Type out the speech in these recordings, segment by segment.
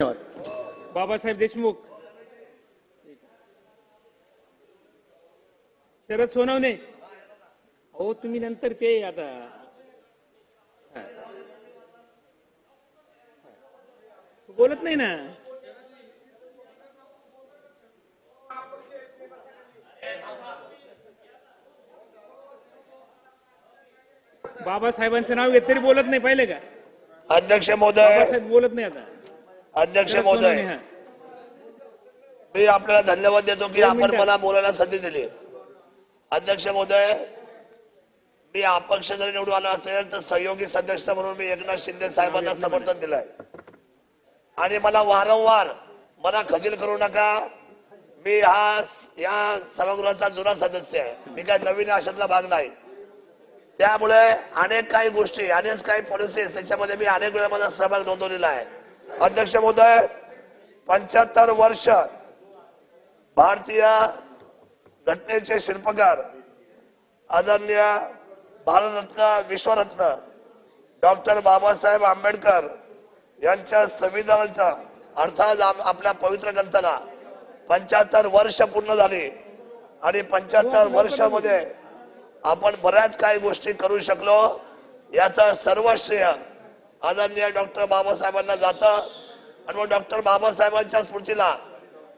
बाबासाहेब देशमुख. शरद सोनवणे. हो तुम्ही नंतर ते आता. बोलत नाही ना. बाबासाहेबांचं नाव घेत तरी बोलत नाही पाहिलं का? अध्यक्ष महोदय. बाबासाहेब बोलत नाही आता. अध्यक्ष महोदय. मी आपल्याला धन्यवाद देतो की आपण. मला बोलायला संधी दिली. अध्यक्ष महोदय मी अपक्ष जरी निवडून आलो असेल तर सहयोगी सदस्य म्हणून मी एकनाथ शिंदे साहेबांना समर्थन दिलंय. आणि मला वारंवार मला खजील करू नका. मी हा या सभागृहाचा जुना सदस्य आहे. मी काय नवीन अशातला भाग नाही. त्यामुळे अनेक काही गोष्टी अनेक काही पॉलिसीज त्याच्यामध्ये मी अनेक वेळा माझा सहभाग नोंदवलेला आहे. अध्यक्ष महोदय पंच्याहत्तर वर्ष भारतीय घटनेचे शिल्पकार आदरणीय भारतरत्न विश्वरत्न डॉक्टर बाबासाहेब आंबेडकर यांच्या संविधानाचा अर्थात आप- आपल्या पवित्र ग्रंथाला पंच्याहत्तर वर्ष पूर्ण झाली आणि पंच्याहत्तर वर्षामध्ये आपण बऱ्याच काही गोष्टी करू शकलो. याचा सर्व श्रेय आदरणीय डॉक्टर बाबासाहेबांना जातं आणि मग डॉक्टर बाबासाहेबांच्या स्मृतीला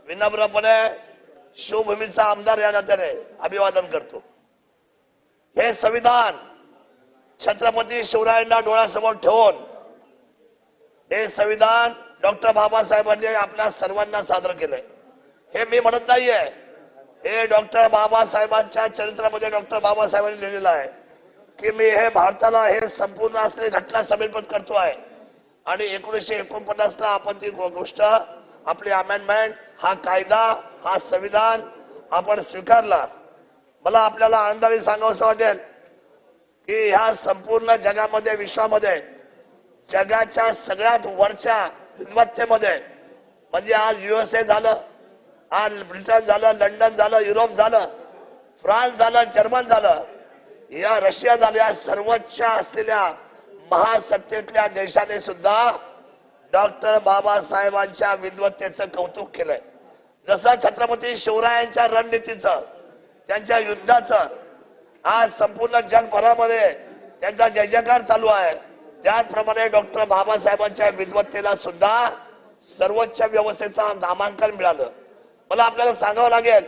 विनम्रपणे शिवभूमीचा आमदार या नात्याने अभिवादन करतो. हे संविधान छत्रपती शिवरायांना डोळ्यासमोर ठेवून हे संविधान डॉक्टर बाबासाहेबांनी आपल्या सर्वांना सादर केलंय. हे मी म्हणत नाहीये. हे डॉक्टर बाबासाहेबांच्या चरित्रामध्ये डॉक्टर बाबासाहेबांनी लिहिलेलं आहे. की मी हे भारताला हे संपूर्ण असले घटना समर्पित करतो आहे. आणि एकोणीसशे एकोणपन्नास ला आपण ती गो- गोष्ट आपली अमेंडमेंट हा कायदा हा संविधान आपण स्वीकारला. मला आपल्याला आनंदाने सांगावं वाटेल की ह्या संपूर्ण जगामध्ये विश्वामध्ये जगाच्या सगळ्यात वरच्या विद्वत्तेमध्ये म्हणजे आज युएसए झालं आज ब्रिटन झालं लंडन झालं युरोप झालं फ्रान्स झालं जर्मन झालं या रशिया झाल्या सर्वोच्च असलेल्या महासत्तेतल्या देशाने सुद्धा डॉक्टर बाबासाहेबांच्या विद्वत्तेचं कौतुक केलंय. जसं छत्रपती शिवरायांच्या रणनीतीचं त्यांच्या युद्धाचं आज संपूर्ण जगभरामध्ये त्यांचा जय जयकार चालू आहे. त्याचप्रमाणे डॉक्टर बाबासाहेबांच्या विद्वत्तेला सुद्धा सर्वोच्च व्यवस्थेचं नामांकन मिळालं. मला आपल्याला सांगावं लागेल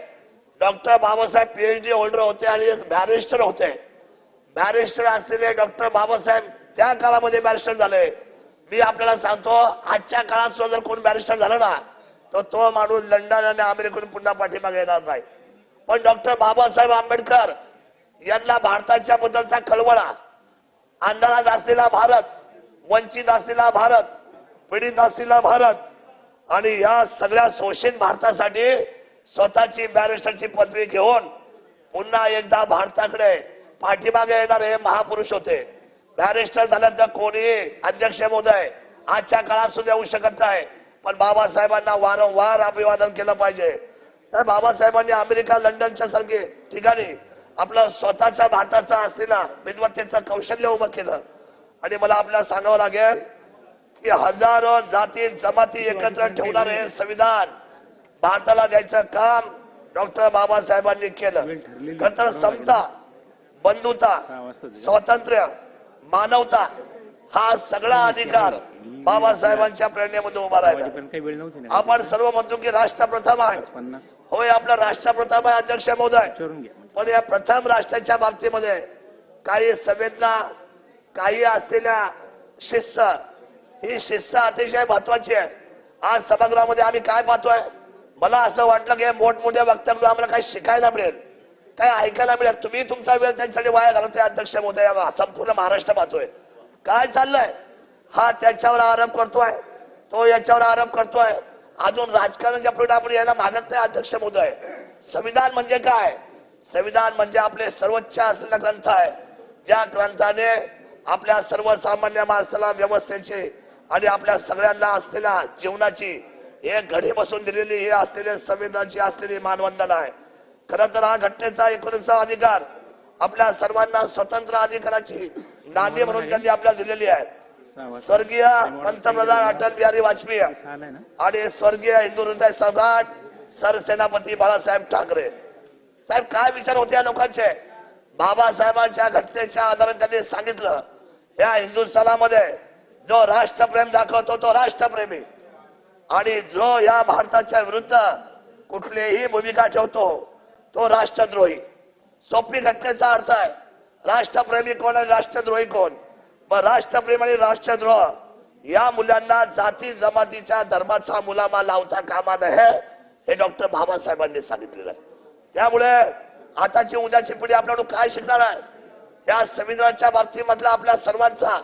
डॉक्टर बाबासाहेब पीएचडी होल्डर होते आणि बॅरिस्टर होते. बॅरिस्टर असलेले डॉक्टर बाबासाहेब त्या काळामध्ये बॅरिस्टर झाले. मी आपल्याला सांगतो आजच्या काळात सुद्धा जर कोण बॅरिस्टर झाला ना तर तो माणूस लंडन आणि अमेरिकेतून पुन्हा पाठीमागे येणार नाही. पण डॉक्टर बाबासाहेब आंबेडकर यांना भारताच्या बद्दलचा कळवळा अंधारात असलेला भारत वंचित असलेला भारत पीडित असलेला भारत आणि या सगळ्या शोषित भारतासाठी स्वतःची बॅरिस्टरची पदवी घेऊन पुन्हा एकदा भारताकडे पाठीमागे येणारे हे महापुरुष होते. बॅरिस्टर झाल्यानंतर कोणी अध्यक्ष महोदय आजच्या काळात सुद्धा येऊ शकत नाही. पण बाबासाहेबांना वारंवार अभिवादन केलं पाहिजे. तर बाबासाहेबांनी अमेरिका लंडनच्या सारखे ठिकाणी आपलं स्वतःच्या भारताचा असलेला विद्वत्तेचं कौशल्य उभं केलं. आणि मला आपल्याला सांगावं लागेल की हजारो जाती जमाती एकत्र ठेवणारे हे संविधान भारताला द्यायचं काम डॉक्टर बाबासाहेबांनी केलं. खर तर समता बंधुता स्वातंत्र्य मानवता हा सगळा अधिकार बाबासाहेबांच्या प्रेरणेमध्ये उभा राहिला. आपण सर्व म्हणतो की राष्ट्र प्रथम आहे. होय आपला राष्ट्रप्रथम आहे अध्यक्ष महोदय. पण या प्रथम राष्ट्राच्या बाबतीमध्ये काही संवेदना काही असलेल्या शिस्त ही शिस्त अतिशय महत्वाची आहे. आज सभागृहामध्ये आम्ही काय पाहतोय? मला असं वाटलं की मोठमोठ्या वक्त्यांकडून आम्हाला काही शिकायला मिळेल. काय ऐकायला मिळत तुम्ही तुमचा वेळ त्यांच्यासाठी वाया घालवते अध्यक्ष मोदय संपूर्ण महाराष्ट्र पाहतोय. काय चाललंय? हा त्याच्यावर आरोप करतोय. तो याच्यावर आरोप करतोय. अजून राजकारणाच्या पुढे आपण यायला मागत नाही अध्यक्ष मोदय संविधान म्हणजे काय? संविधान म्हणजे आपले सर्वोच्च असलेला ग्रंथ आहे. ज्या ग्रंथाने आपल्या सर्वसामान्य माणसाला व्यवस्थेची आणि आपल्या सगळ्यांना असलेल्या जीवनाची हे घडी बसून दिलेली हे असलेले संविधानाची असलेली मानवंदना आहे. खर तर हा घटनेचा एकोणीसचा अधिकार आपल्या सर्वांना स्वतंत्र अधिकाराची नांदी म्हणून त्यांनी आपल्याला दिलेली आहे. स्वर्गीय पंतप्रधान अटल बिहारी वाजपेयी आणि स्वर्गीय हिंदू हृदय सम्राट सरसेनापती बाळासाहेब ठाकरे. साहेब काय विचार होते या लोकांचे? बाबासाहेबांच्या घटनेच्या आधारे त्यांनी सांगितलं या हिंदुस्थानामध्ये जो राष्ट्रप्रेम दाखवतो तो राष्ट्रप्रेमी. आणि जो या भारताच्या विरुद्ध कुठलीही भूमिका ठेवतो तो राष्ट्रद्रोही. सोपी घटनेचा अर्थ आहे राष्ट्रप्रेमी कोण आणि राष्ट्रद्रोही कोण? मग राष्ट्रप्रेम आणि राष्ट्रद्रोह या मुलांना जाती जमातीच्या धर्माचा मुलामा लावता कामा नये हे डॉक्टर बाबासाहेबांनी सांगितलेलं आहे. त्यामुळे आताची उद्याची पिढी आपल्याकडून काय शिकणार आहे? या संविधानाच्या बाबतीमधला आपल्या सर्वांचा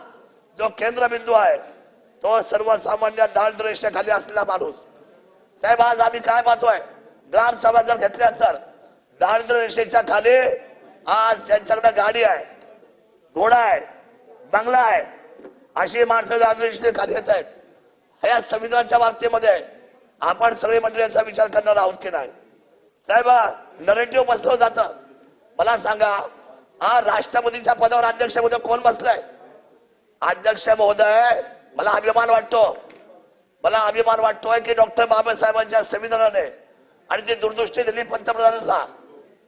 जो केंद्रबिंदू आहे तो सर्वसामान्य दारिद्र्य रेषेखाली असलेला माणूस. साहेब आज आम्ही काय पाहतोय? ग्रामसभा जर घेतल्यानंतर दारिद्र्य रेषेच्या खाली आज त्यांच्याकडे गाडी आहे घोडा आहे बंगला आहे. अशी माणसं दारिद्र्य रेषेच्या खाली येत आहेत. या संविधानाच्या बाबतीमध्ये आपण सगळे मंडळी याचा विचार करणार आहोत की नाही? साहेब नरेटिव्ह बसलं जातं. मला सांगा हा राष्ट्रपतीच्या पदावर अध्यक्ष महोदय कोण बसलाय? अध्यक्ष महोदय मला अभिमान वाटतो. मला अभिमान वाटतोय की डॉक्टर बाबासाहेबांच्या संविधानाने आणि ती दूरदृष्टी दिली पंतप्रधानांना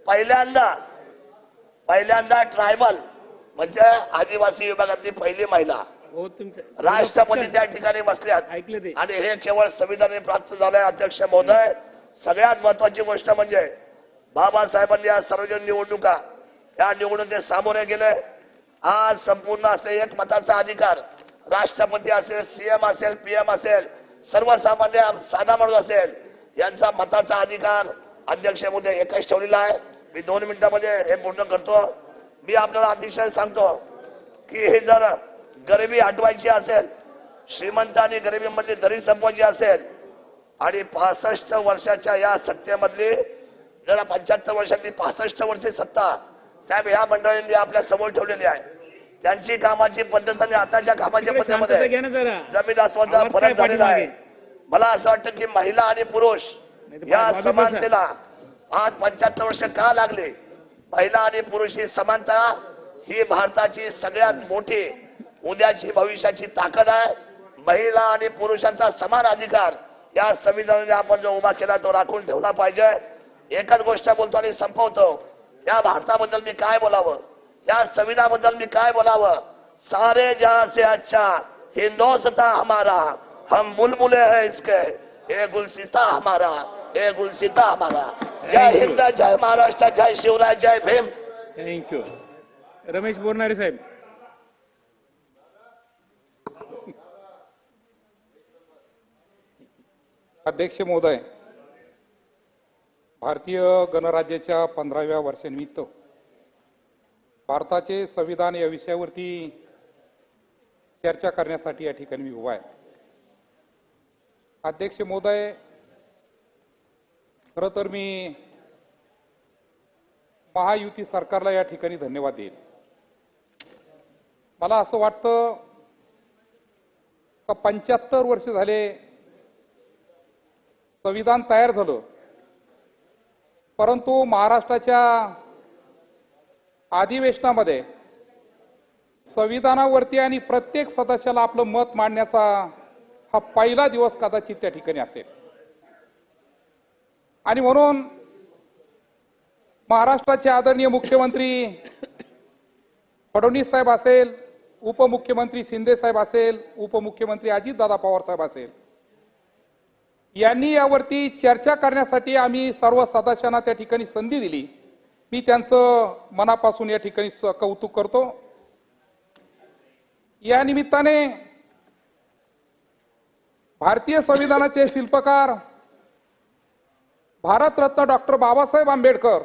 पहिल्यांदा पहिल्यांदा ट्रायबल म्हणजे आदिवासी विभागातली पहिली महिला. हो राष्ट्रपती त्या ठिकाणी बसल्यात. आणि हे केवळ संविधानाने प्राप्त झालंय अध्यक्ष महोदय. सगळ्यात महत्वाची गोष्ट म्हणजे बाबासाहेबांनी या सार्वजनिक निवडणुका या निवडणुकीत सामोरे गेले. आज संपूर्ण असले एक मताचा अधिकार राष्ट्रपती असेल सीएम असेल पीएम असेल सर्वसामान्य साधा माणूस असेल यांचा मताचा अधिकार अध्यक्ष महोदय एकच ठेवलेला आहे. मी दोन मिनिटांमध्ये हे पूर्ण करतो मी आपल्याला अतिशय सांगतो की हे जर गरिबी हटवायची असेल श्रीमंत आणि गरिबीमधली दरी संपवायची असेल आणि पासष्ट वर्षाच्या या सत्तेमधली जरा पंच्याहत्तर वर्षातली पासष्ट वर्षे सत्ता साहेब या मंडळींनी आपल्यासमोर ठेवलेली आहे त्यांची कामाची पद्धत आणि आताच्या कामाच्या पद्धतीमध्ये जमीन आसमानचा फरक झालेला आहे? मला असं वाटतं की महिला आणि पुरुष या. समानतेला आज पंच्याहत्तर वर्ष का लागले? महिला आणि पुरुष ही समानता ही भारताची सगळ्यात मोठी उद्याची भविष्याची ताकद आहे. महिला आणि पुरुषांचा समान अधिकार या संविधानाने आपण जो उभा केला तो राखून ठेवला पाहिजे. एकच गोष्ट बोलतो आणि संपवतो. या भारताबद्दल मी काय बोलावं? या संविधानाबद्दल मी काय बोलावं? सारे जहां से अच्छा हिंदोस्ता हमारा हम बुलबुले है इसके हे गुलसिता हमारा. ये गुलसिता हमारा जय हिंद जय महाराष्ट्र जय शिवराय जय Bhim. Thank you Ramesh Bornare Saheb. अध्यक्ष महोदय भारतीय गणराज्याच्या पंधराव्या वर्षानिमित्त भारताचे संविधान या विषयावरती चर्चा करण्यासाठी या ठिकाणी मी उभा आहे. अध्यक्ष महोदय खरं तर मी महायुती सरकारला या ठिकाणी धन्यवाद देईल मला असं वाटतं का पंच्याहत्तर वर्ष झाले संविधान तयार झालं परंतु महाराष्ट्राच्या अधिवेशनामध्ये संविधानावरती आणि प्रत्येक सदस्याला आपलं मत मांडण्याचा हा पहिला दिवस कदाचित त्या ठिकाणी असेल. आणि म्हणून महाराष्ट्राचे आदरणीय मुख्यमंत्री फडणवीस साहेब असेल उपमुख्यमंत्री शिंदे साहेब असेल उपमुख्यमंत्री अजितदादा पवार साहेब असेल यांनी यावरती चर्चा करण्यासाठी आम्ही सर्व सदस्यांना त्या ठिकाणी संधी दिली. मी त्यांचं मनापासून या ठिकाणी कौतुक करतो. या निमित्ताने भारतीय संविधानाचे शिल्पकार भारतरत्न डॉक्टर बाबासाहेब आंबेडकर.